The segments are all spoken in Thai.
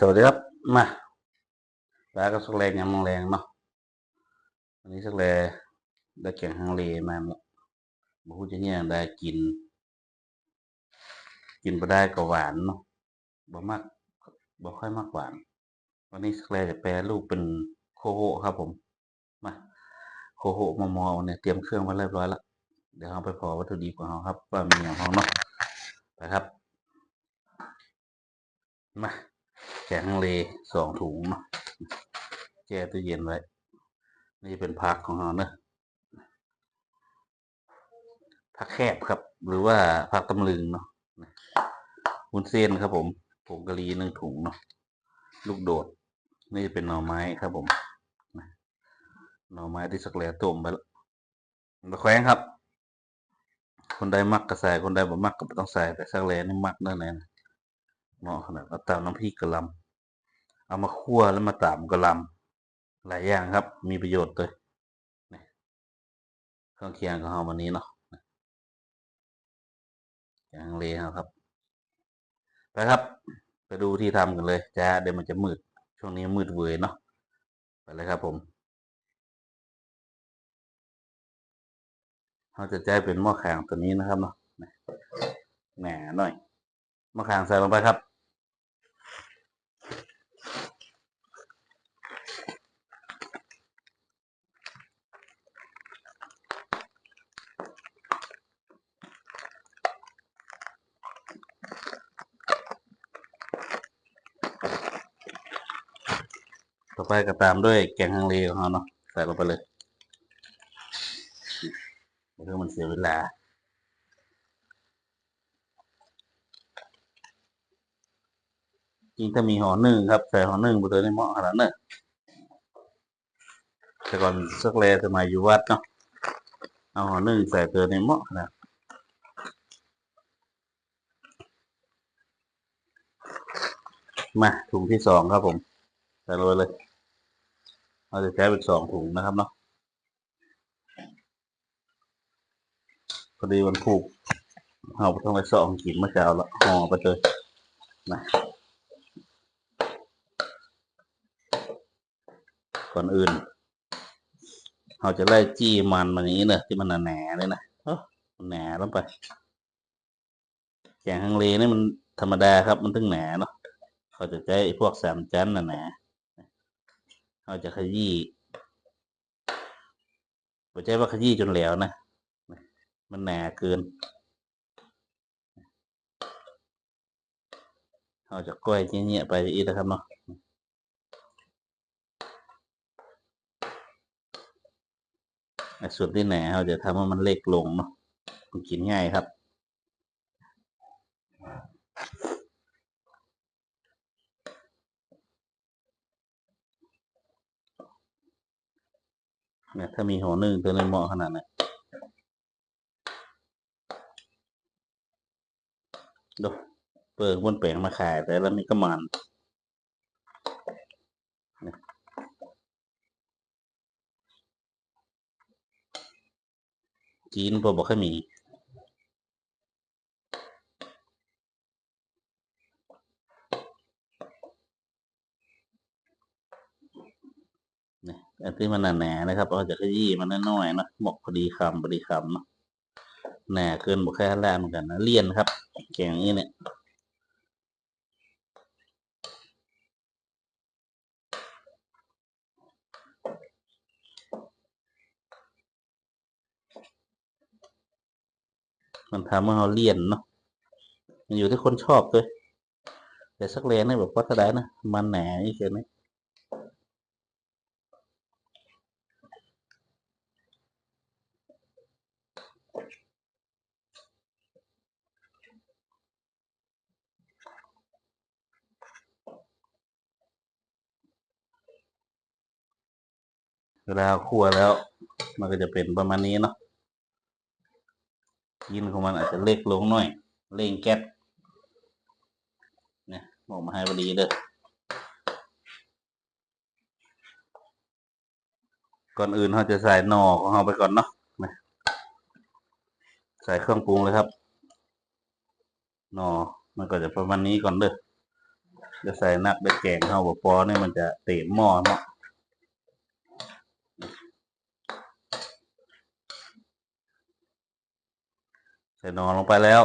สวัสดีครับ มาปลากับสักแรงยำมังแรงเนาะวันนี้สักแลได้แกงฮังเลมาเนาะบฮูจะเนี่ยได้กิน กินไปได้ก็หวานเนาะบ่มากบ่ค่อยมากหวาน วันนี้สักแลจะแปรรูปเป็นโคโฮครับผม มาโคโฮมอมอเนี่ยเตรียมเครื่องไว้เรียบร้อยแล้วเดี๋ยวเราไปพอวัตถุดิบของเราครับ ว่ามีอย่างของเนาะไปครับ มา แกงฮังเลสองถุงเนาะแช่ตู้เย็นไว้ นี่เป็นผักของเราเนะผักแคบครับ หรือว่าผักตำลึงเนาะวุ้นเส้นครับผมผงกะหรี่หนึ่งถุงเนาะลูกโดด นี่เป็นหน่อไม้ครับผมหน่อไม้ที่สักแหล่ต้มไปแล้วมาแขวงครับ คนใดมักก็ใส่คนใดบ่มักก็บ่ต้องใส่แต่สักแหล่นี่มักแน่นอน เหมาะขนาดเอาตามน้ำพริกกะลำเอามาคั่วแล้วมาตามกะลำหลายอย่างครับ มีประโยชน์เลยเครื่องเคียงของเราวันนี้เนาะอย่างเลเอาครับไปครับ ไปดูที่ทำกันเลยจ้าเดี๋ยวมันจะมืด ช่วงนี้มืดเวยเนาะไปเลยครับผมเราจะใช้เป็นหม้อแข็งตัวนี้นะครับเนาะแหน่หน่อยหม้อแข็งใส่ลงไปครับ ต่อไปก็ตามด้วยแกงฮังเลของเราเนาะใส่ลงไปเลยเพื่อมันเสียเวลาจริงถ้ามีห่อหนึ่งครับใส่ห่อหนึ่งไปเลยในหม้อขนาดนั้นแต่ก่อนสักแลสมัยอยู่วัดเนาะเอาห่อหนึ่งใส่เตือในหม้อขนาดมาถุงที่สองครับผมใส่ลงไปเลย เราจะใช้เป็นสองถุงนะครับเนาะพอดีวันผูกเอาไปต้องไปสองกินเมื่อเช้าละห่อไปเลยนะก่อนอื่นเราจะไล่จี้มันมันนี้เนอะที่มันหนาๆเลยนะเออมันหนาลงไปแกงฮังเลนี่มันธรรมดาครับมันถึงหนาเนาะเขาจะใช้พวกสามชั้นหนาๆ เราจะขยี้ไม่ใช่ว่าขยี้จนแหลวนะ มันหนาเกินเราจะก้อยเงี้ยไปอีกนะครับเนาะส่วนที่หนาเราจะทำให้มันเล็กลงเนาะกินง่ายครับ เนี่ยถ้ามีหัวหนึ่งตัวเลยเหมาะขนาดนั้นดูเปิดบนแปลงมาขายแต่แล้วมีก็มันจีนพอบอกให้มี เนี่ย อันที่มันหนาๆนะครับเราจะขยี้มันน้อยๆนะหมกพอดีคำพอดีคำเนาะหนาเกินบอกแค่แรกเหมือนกันนะเลี่ยนครับแกงนี้เนี่ยมันทำให้เราเลี่ยนเนาะมันอยู่ที่คนชอบด้วยแต่สักเลนนี่แบบว่าถ้านะมันแหนนี่เกินไหม เวลาคั่วแล้ว มันก็จะเป็นประมาณนี้เนาะยินของมันอาจจะเล็กลงหน่อยเร่งแก๊สเนี่ยบอกมาให้พอดีเด้อก่อนอื่นเราจะใส่หน่อของเราไปก่อนเนาะใส่เครื่องปรุงเลยครับ หน่อมันก็จะประมาณนี้ก่อนเด้อจะใส่นักได้แกงเข้าบ่พอเนี่ยมันจะเต็มหม้อเนาะใส่นอนลงไปแล้ว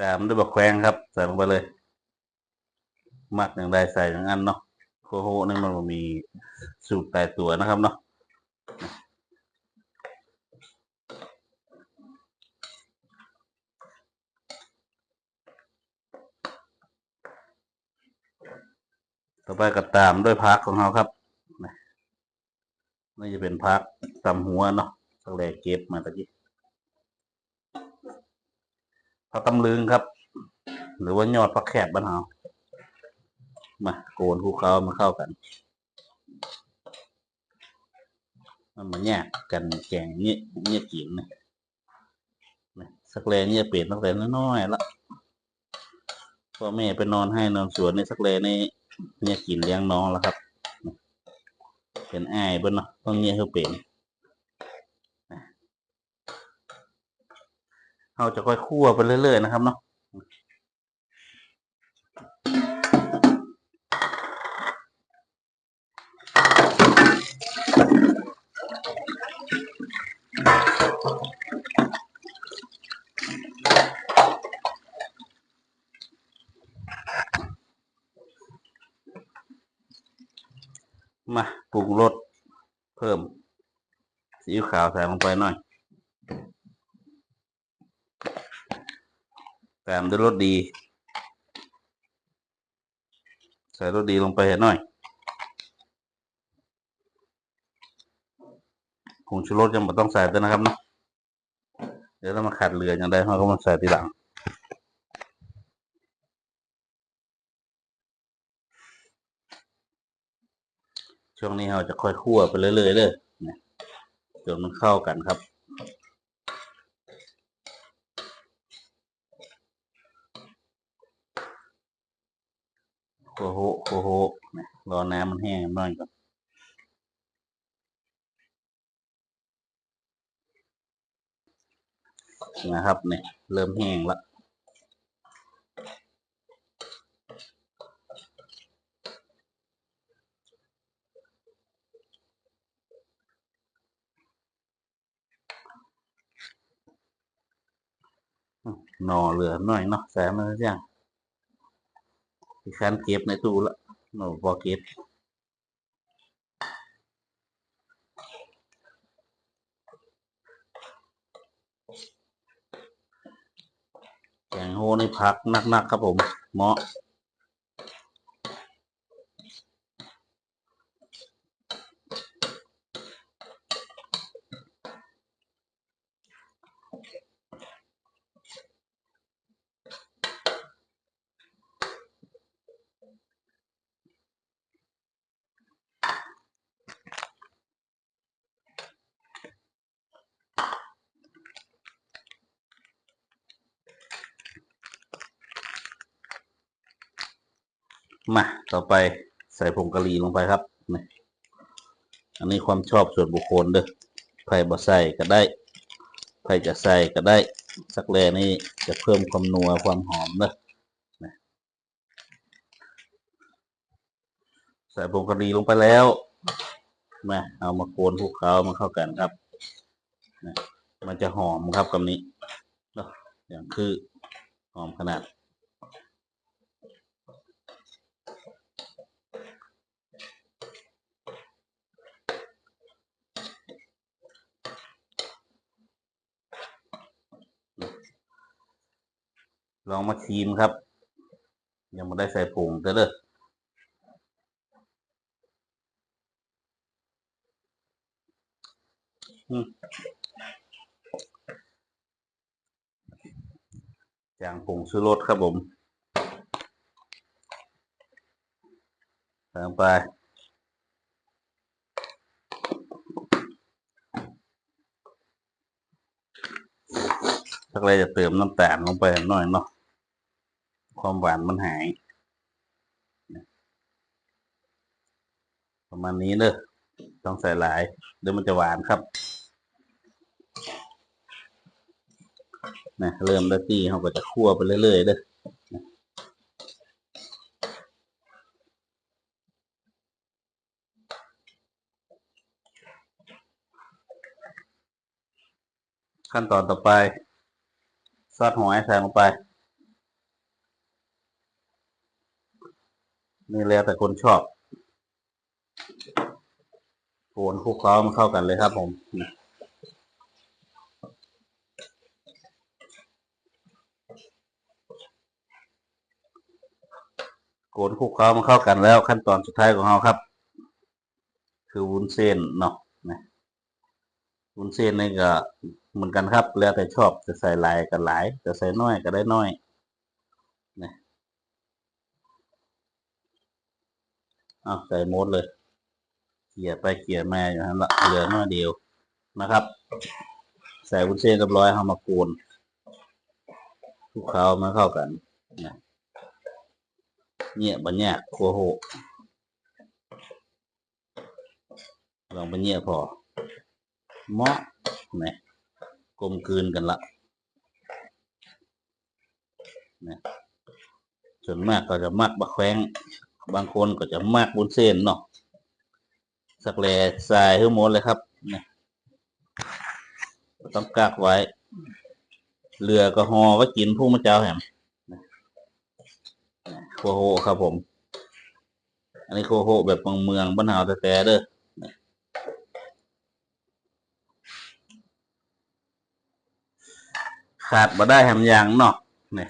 ตามด้วยบักแควงครับ ใส่ลงไปเลย มักอย่างใดใส่อย่างนั้นเนาะโคโฮนั่นมันมีสูตรตายตัวนะครับเนาะต่อไปก็ตามด้วยพักของเราครับ นี่จะเป็นพักตำหัวเนาะสักแรกเก็บมาตะกี้พักตำลึงครับ หรือว่ายอดพักแคบบ้านเรามาโกนภูเขามาเข้ากันมันมาแยกกันแกงเนี่ยเนี่ยกินนะนะสักแลเนี่ยเปลี่ยนตั้งแต่น้อยๆละพ่อแม่ไปนอนให้นอนสวนในสักแลนี่เนี่ยกินเลี้ยงน้องแล้วครับ เป็นไอ้เบิ้เนาะต้องเนี่ยเขาเป็นเราจะค่อยคั่วไปเรื่อยๆนะครับเนาะ มาปรุงรสเพิ่มซีอิ๊วขาวใส่ลงไปหน่อยตามด้วยรสดี ใส่รสดีลงไปหน่อยผงชูรสยังไม่ต้องใส่ด้วยนะครับเนาะเดี๋ยวเรามาขัดเหลืออย่างใดเราก็มาใส่ทีหลัง ช่วงนี้เราจะค่อยคั่วไปเรื่อยๆเลยนะจนมันเข้ากันครับโอ้โหโอ้โหนะรอน้ำมันแห้งหน่อยก่อนนะครับเนี่ยเริ่มแห้งละ หน่อเหลือหน่อยเนาะใส่มาแล้วยังที่คันเก็บในตู้ละหน่อพอเก็บแกงโฮในพักนักๆครับผมเหมาะ มาต่อไปใส่ผงกะหรี่ลงไปครับนี่อันนี้ความชอบส่วนบุคคลเด้อใครบ่ใส่ก็ได้ใครจะใส่ก็ได้ สักแลนี่จะเพิ่มความนัวความหอมเด้อนะใส่ผงกะหรี่ลงไปแล้วมาเอามาโกนพวกเขามาเข้ากันครับ มันจะหอมครับกับนี้อย่างคือหอมขนาด ลองมาชิมครับ ยังไม่ได้ใส่ผงแต่เลยอืมจางผงชูรสครับผมใส่ไปสักเลยจะเติมน้ำตาลลงไปหน่อยเนาะ ความหวานมันหาย ประมาณนี้เด้อต้องใส่หลาย เดี๋ยวมันจะหวานครับนะเริ่มได้ที่เขาก็จะคั่วไปเรื่อยๆเด้อขั้นตอนต่อไป ซอสหอยใส่ลงไป นี่แล้วแต่คนชอบโขนคลุกเคล้ามันเข้ากันเลยครับผมโขนคลุกเคล้ามันเข้ากันแล้วขั้นตอนสุดท้ายของเราครับ คือวุ้นเส้นเนาะนะวุ้นเส้นนี่ก็เหมือนกันครับ แล้วแต่ชอบจะใส่ลายก็หลาย จะใส่น้อยก็ได้น้อย เอาใส่หมดเลยเกี่ยไปเกี่ยมาอยู่นั้นละเหลือหน้อยเดียวนะครับ ใส่วุ้นเส้นเรียบร้อยเอามากูนคลุกเคล้ามาเข้ากันเนี่ยบันเนี่ยครัวโหลองบันเนี่ยพอเหมาะนะกลมกลืนกันละนะส่วนมากก็จะมักบะแควง บางคนก็จะมากบุญเส้นเนาะสักแหล่ใส่ให้หมดเลยครับนะต้องกักไว้เรือก็หอไว้กินผู้มาเจ้าแหมโคโฮครับผม อันนี้โคโฮแบบบางเมืองบ้านเฮาแต่แต่เด้อขาดมาได้แหมย่างเนาะเนี่ย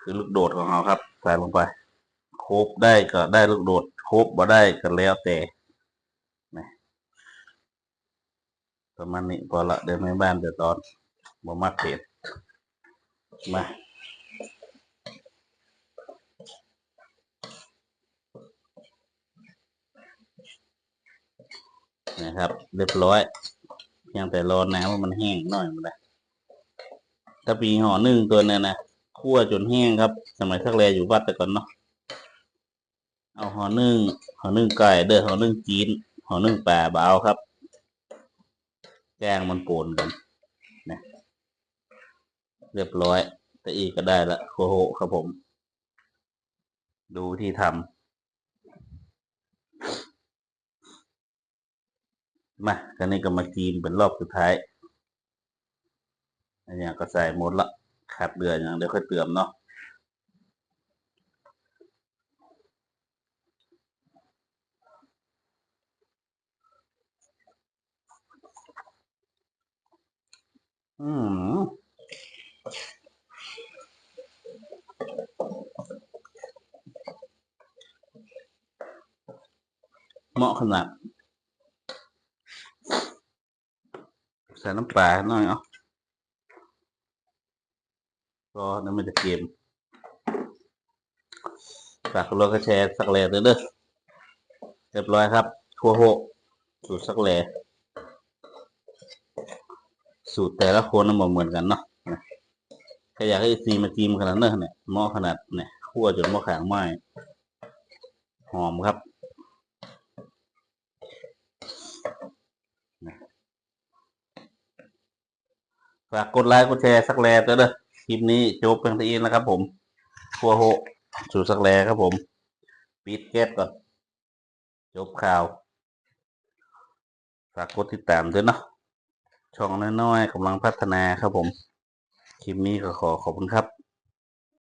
คือลูกโดดของเราครับใส่ลงไป ครบได้ก็ได้ลูกโดดครบบ่ได้ก็แล้วแต่นะประมาณนี้พอละเดี๋ยวแม่บ้านเดี๋ยวตอนบ่มักเผ็ดมานะครับ เรียบร้อยเพียงแต่รอน้ำว่ามันแห้งหน่อยมันได้ถ้าปีห่อนึ่งตัวเนี่ยนะคั่วจนแห้งครับ สมัยทักแลอยู่วัดแต่ก่อนเนาะ เอาห่อนึ่งห่อนึ่งไก่เด้อห่อนึ่งจีนห่อนึ่งปลาบ่เอาครับ แกงมันโกนกันนะเรียบร้อยแต่อีกก็ได้ละโคโหครับผม ดูที่ทำมากันนี้ก็มากินเป็นรอบสุดท้ายอันนี้ก็ใส่หมดละขาดเดืออย่างเดี๋ยวค่อยเติมเนาะ อืมเหมาะขนาดใส่น้ำปลาหน่อยเอะก็นั่นมันจะเค็มฝากกดไลค์กดแชร์สักแหล่เด้อเด้อเรียบร้อยครับ ทั่วโหสูตรสักแหล่ สูตรแต่ละคนน่ะบ่เหมือนกันเนาะนะถ้าอยากให้ซีมาจีมขนาดนั้นเนี่ยหม้อขนาดเนี่ยคั่วจนหม้อแข็งไหม้หอมครับฝากกดไลค์กดแชร์สักแลเด้อเด้อคลิปนี้จบเพียงเท่านี้นะครับ ผมคั่วโหสูตรสักแลครับ ผมปิดแก๊สก่อนจบข่าวฝากกดติดตามด้วยเนาะ ช่องน้อยๆกำลังพัฒนาครับผม คลิปนี้ก็ขอขอบคุณครับ